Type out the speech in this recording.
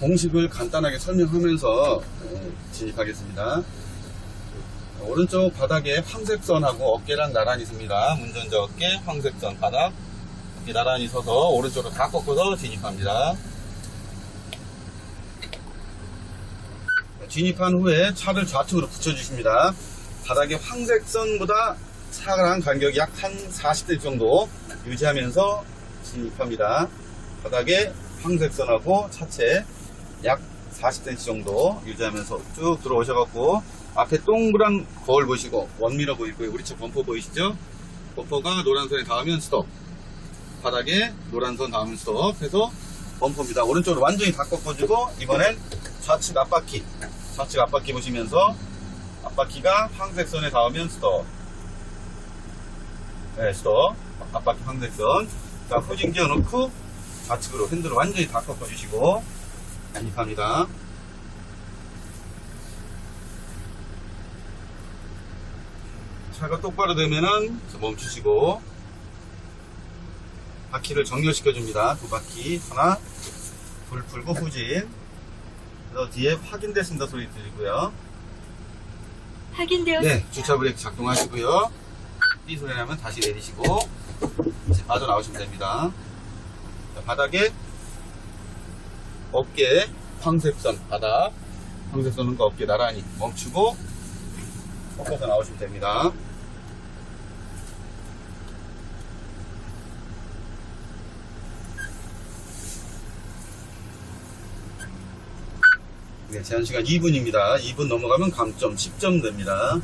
공식을 간단하게 설명하면서 네, 진입하겠습니다. 오른쪽 바닥에 황색선하고 어깨랑 나란히 섭니다. 운전자 어깨, 황색선 바닥. 나란히 서서 오른쪽으로 다 꺾어서 진입합니다. 진입한 후에 차를 좌측으로 붙여주십니다. 바닥에 황색선보다 차랑 간격이 약 한 40대 정도 유지하면서 진입합니다. 바닥에 황색선하고 차체 약 40cm 정도 유지하면서 쭉 들어오셔갖고 앞에 동그란 거울 보시고 원미러 보이고요. 우리 차 범퍼 보이시죠? 범퍼가 노란선에 닿으면 스톱. 바닥에 노란선 닿으면 스톱 해서 범퍼입니다. 오른쪽으로 완전히 다 꺾어주고 이번엔 좌측 앞바퀴 좌측 앞바퀴 보시면서 앞바퀴가 황색선에 닿으면 스톱. 네, 스톱. 앞바퀴 황색선. 자, 후진 기어 놓고 좌측으로 핸들을 완전히 다 꺾어주시고 진입합니다. 차가 똑바로 되면은 멈추시고 바퀴를 정렬시켜 줍니다. 두 바퀴 하나 불 풀고 후진 그래서 뒤에 확인됐습니다 소리 들리고요. 확인되었 네, 주차 브레이크 작동하시고요. 띠 소리 나면 다시 내리시고 이제 빠져나오시면 됩니다. 자, 바닥에 어깨 황색선 바닥 황색선과 어깨 나란히 멈추고 꺾어서 나오시면 됩니다. 네, 제한 시간 2분입니다. 2분 넘어가면 감점 10점 됩니다.